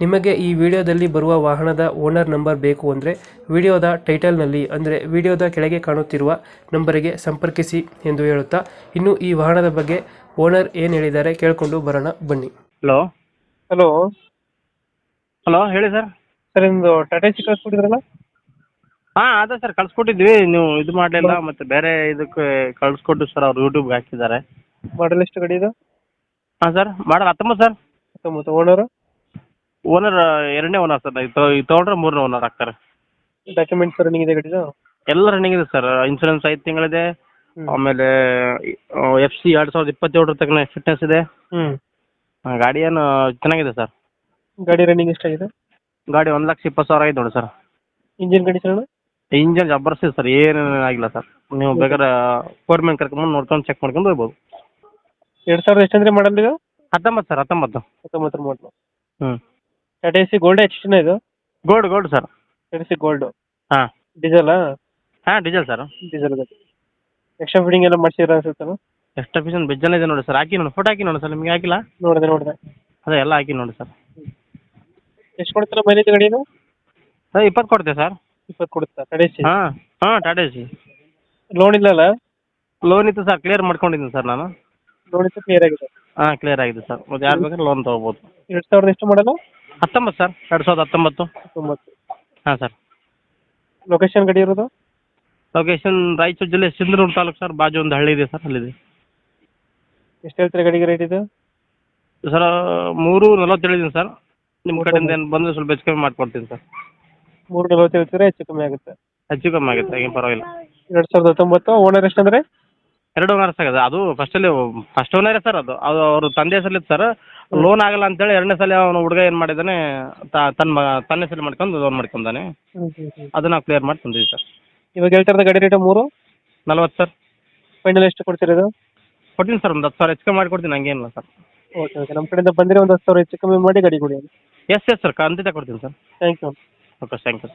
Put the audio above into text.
ನಿಮಗೆ ಈ ವಿಡಿಯೋದಲ್ಲಿ ಬರುವ ವಾಹನದ ಓನರ್ ನಂಬರ್ ಬೇಕು ಅಂದರೆ ವಿಡಿಯೋದ ಟೈಟಲ್ನಲ್ಲಿ ಅಂದರೆ ವಿಡಿಯೋದ ಕೆಳಗೆ ಕಾಣುತ್ತಿರುವ ನಂಬರಿಗೆ ಸಂಪರ್ಕಿಸಿ ಎಂದು ಹೇಳುತ್ತಾ ಇನ್ನು ಈ ವಾಹನದ ಬಗ್ಗೆ ಓನರ್ ಏನು ಹೇಳಿದ್ದಾರೆ ಕೇಳಿಕೊಂಡು ಬರೋಣ ಬನ್ನಿ. ಹಲೋ. ಹಲೋ. ಹಲೋ ಹೇಳಿ ಸರ್. ಸರ್ ನಿಮ್ಮದು ಟಾಟಾ ಸಿ ಕೊಟ್ಟಿದ್ರಲ್ಲ? ಹಾಂ ಅದೇ ಸರ್ ಕಳ್ಸ್ಕೊಟ್ಟಿದ್ವಿ. ನೀವು ಇದು ಮಾಡಲಿಲ್ಲ ಮತ್ತು ಬೇರೆ ಇದಕ್ಕೆ ಕಳ್ಸ್ಕೊಟ್ಟು ಸರ್ ಅವ್ರು ಯೂಟ್ಯೂಬ್ಗೆ ಹಾಕಿದ್ದಾರೆ. ಮಾಡಲ್ ಎಷ್ಟು ಗಡಿ ಇದು? ಹಾಂ ಸರ್ ಮಾಡಲ್ ಹತ್ತೊಂಬತ್ತು ಸರ್. ಹತ್ತೊಂಬತ್ತು. ಓನರು? ಓನರ್ ಎರಡನೇ ಓನರ್ ಸರ್ ಇದು ತೊಗೊಂಡ್ರೆ ಮೂರನೇ ಓನರ್ ಆಗ್ತಾರೆ. ಡಾಕ್ಯುಮೆಂಟ್ಸ್ ರನ್ನಿಂಗ್ ಇದೆ ಗಾಡಿದು? ಎಲ್ಲ ರನ್ನಿಂಗ್ ಇದೆ ಸರ್ ಇನ್ಸೂರೆನ್ಸ್ ಐದು ತಿಂಗಳಿದೆ. ಆಮೇಲೆ ಎಫ್ ಸಿ ಎರಡು ಸಾವಿರದ ಇಪ್ಪತ್ತೇಳರ ತನಕ ಫಿಟ್ನೆಸ್ ಇದೆ. ಹ್ಮ್. ಗಾಡಿ ಏನು ಚೆನ್ನಾಗಿದೆ ಸರ್ ಗಾಡಿ ರನ್ನಿಂಗ್ ಎಷ್ಟಾಗಿದೆ? ಗಾಡಿ ಒಂದ್ ಲಕ್ಷ ಇಪ್ಪತ್ತು ಸಾವಿರ ಆಗಿದೆ ನೋಡಿ ಸರ್ ಇಂಜಿನ್ ಕಂಡೀಷನ್ ಜಾಬರ್ಸ್ ಇದೆ ಸರ್ ಏನೇನು ಆಗಿಲ್ಲ ಸರ್ ನೀವು ಬೇಕಾದ್ರೆ ಫೋರ್ ಮ್ಯಾನ್ ಕರ್ಕೊಂಬಂದು ನೋಡ್ಕೊಂಡು ಚೆಕ್ ಮಾಡ್ಕೊಂಡು ಹೋಗ್ಬೋದು. ಎರಡ್ ಸಾವಿರದ ಎಷ್ಟಂದ್ರೆ ಮಾಡಲ್ ಇದು? ಹತ್ತೊಂಬತ್ತು ಸರ್ ಹತ್ತೊಂಬತ್ತು. ಹತ್ತೊಂಬತ್ತರ ಮಾಡಲು ಹ್ಞೂ ಟಾಟಾ ಸಿ ಗೋಲ್ಡ್ ಎಚ್ ಇದು? Gold gold sir Tata C gold ಹಾಂ ಡೀಸೆಲ್ ಹಾಂ ಡೀಸೆಲ್ ಸರ್ ಡೀಸೆಲ್ ಗಾಡಿ ಎಕ್ಸ್ಟ್ರಾ ಫಿಟ್ಟಿಂಗ್ ಎಲ್ಲ ಮಾಡ್ಸಿರ ಅನ್ಸುತ್ತಲ್ಲ ಎಕ್ಸ್ಟ್ರಾ ಫಿಷನ್ ಬೆಜ್ಜನ ಇದೆ ನೋಡಿ ಸರ್ ಹಾಕಿ ನೋಡಿ ಫೋಟೋ ಹಾಕಿ ನೋಡಿ ಸರ್ ನಿಮಗೆ ಹಾಕಿಲ್ಲ? ನೋಡಿದೆ ನೋಡಿದೆ. ಅದೇ ಎಲ್ಲ ಹಾಕಿ ನೋಡಿ ಸರ್ ಎಷ್ಟು ಕೊಡ್ತಾರ ಮೈಲೇಜ್ ಗಡಿನು ಸರ್ ಇಪ್ಪತ್ತು ಕೊಡ್ತೇವೆ ಸರ್ ಇಪ್ಪತ್ತು ಕೊಡುತ್ತಾ? ಟಾಟಾ ಸಿ ಹಾಂ ಹಾಂ ಟಾಟಾ ಸಿ ಲೋನ್ ಇಲ್ಲಲ್ಲ? ಲೋನ್ ಇತ್ತು ಸರ್ ಕ್ಲಿಯರ್ ಮಾಡ್ಕೊಂಡಿದ್ದೀನಿ ಸರ್ ನಾನು. ಲೋನ್ ಇತ್ತು ಕ್ಲಿಯರ್ ಆಗಿದೆ. ಹಾಂ ಕ್ಲಿಯರ್ ಆಗಿದೆ ಸರ್ ಮತ್ತೆ ಯಾರು ಬೇಕಾದ್ರೆ ಲೋನ್ ತೊಗೋಬೋದು. ಎರಡು ಸಾವಿರದ ಎಷ್ಟು ಮಾಡಲ್ಲ ಹತ್ತೊಂಬತ್ತು ಸರ್ ಎರಡು ಸಾವಿರದ ಹತ್ತೊಂಬತ್ತು. ತೊಂಬತ್ತು ಹಾಂ ಸರ್. ಲೊಕೇಶನ್ ಗಡಿ ಇರೋದು? ಲೊಕೇಶನ್ ರಾಯಚೂರು ಜಿಲ್ಲೆ ಸಿಂಧನೂರು ತಾಲೂಕು ಸರ್ ಬಾಜು ಒಂದು ಹಳ್ಳಿ ಇದೆ ಸರ್ ಅಲ್ಲಿದೆ. ಎಷ್ಟು ಹೇಳ್ತೀರಾ ಗಡಿಗೆ ರೇಟ್ ಇದು? ಸರ್ ಮೂರು ನಲ್ವತ್ತು ಹೇಳಿದ್ದೀನಿ ಸರ್. ನಿಮ್ಮ ಕಡೆಯಿಂದ ಏನು ಬಂದರೆ ಸ್ವಲ್ಪ ಹೆಚ್ಚು ಕಮ್ಮಿ ಮಾಡ್ಕೊಡ್ತೀನಿ ಸರ್. ಮೂರು ನಲವತ್ತು ಹೇಳ್ತೀರಾ ಹೆಚ್ಚು ಕಮ್ಮಿ ಆಗುತ್ತೆ? ಹೆಚ್ಚು ಕಮ್ಮಿ ಆಗುತ್ತೆ ಏನು ಪರವಾಗಿಲ್ಲ. ಎರಡು ಸಾವಿರದ ಹತ್ತೊಂಬತ್ತು ಓನರ್ ಎಷ್ಟಂದ್ರೆ? ಎರಡು ಓನರ್ಸ್ ಆಗಿದೆ ಅದು. ಫಸ್ಟಲ್ಲಿ ಫಸ್ಟ್ ಓನರ್ ಸರ್ ಅದು. ಅದು ಅವ್ರ ತಂದೆ ಹೆಸರಲ್ಲಿ ಸರ್. ಲೋನ್ ಆಗಲ್ಲ ಅಂತ ಹೇಳಿ ಎರಡನೇ ಸಲ ಅವನು ಹುಡುಗ ಏನು ಮಾಡಿದಾನೆ ತನ್ನ ತನ್ನ ಹೆಸರು ಮಾಡ್ಕೊಂಡು ಲೋನ್ ಮಾಡ್ಕೊಂಡಾನೆ. ಅದನ್ನ ಕ್ಲಿಯರ್ ಮಾಡಿ ತಂದಿದ್ದೀವಿ ಸರ್. ಇವಾಗ ಹೇಳ್ತಾ ಇರೋದು ಗಾಡಿ ರೇಟ್ ಮೂರು? ನಲ್ವತ್ತು ಸರ್. ಫೈನಲ್ ಎಷ್ಟು ಕೊಡ್ತೀರಾ ಇದು? ಕೊಡ್ತೀನಿ ಸರ್ ಒಂದು ಹತ್ತು ಸಾವಿರ ಹೆಚ್ಚು ಕಮ್ಮಿ ಮಾಡಿಕೊಡ್ತೀನಿ ಹಂಗೇನಿಲ್ಲ ಸರ್. ಓಕೆ ಓಕೆ ನಮ್ಮ ಕಡೆಯಿಂದ ಬಂದರೆ ಒಂದು ಹತ್ತು ಸಾವಿರ ಹೆಚ್ಚು ಕಮ್ಮಿ ಮಾಡಿ ಗಾಡಿ ಕೊಡಿ ಎಸ್ ಎಸ್ ಸರ್ ಖಂಡಿತ ಕೊಡ್ತೀನಿ sir. Thank you okay thank you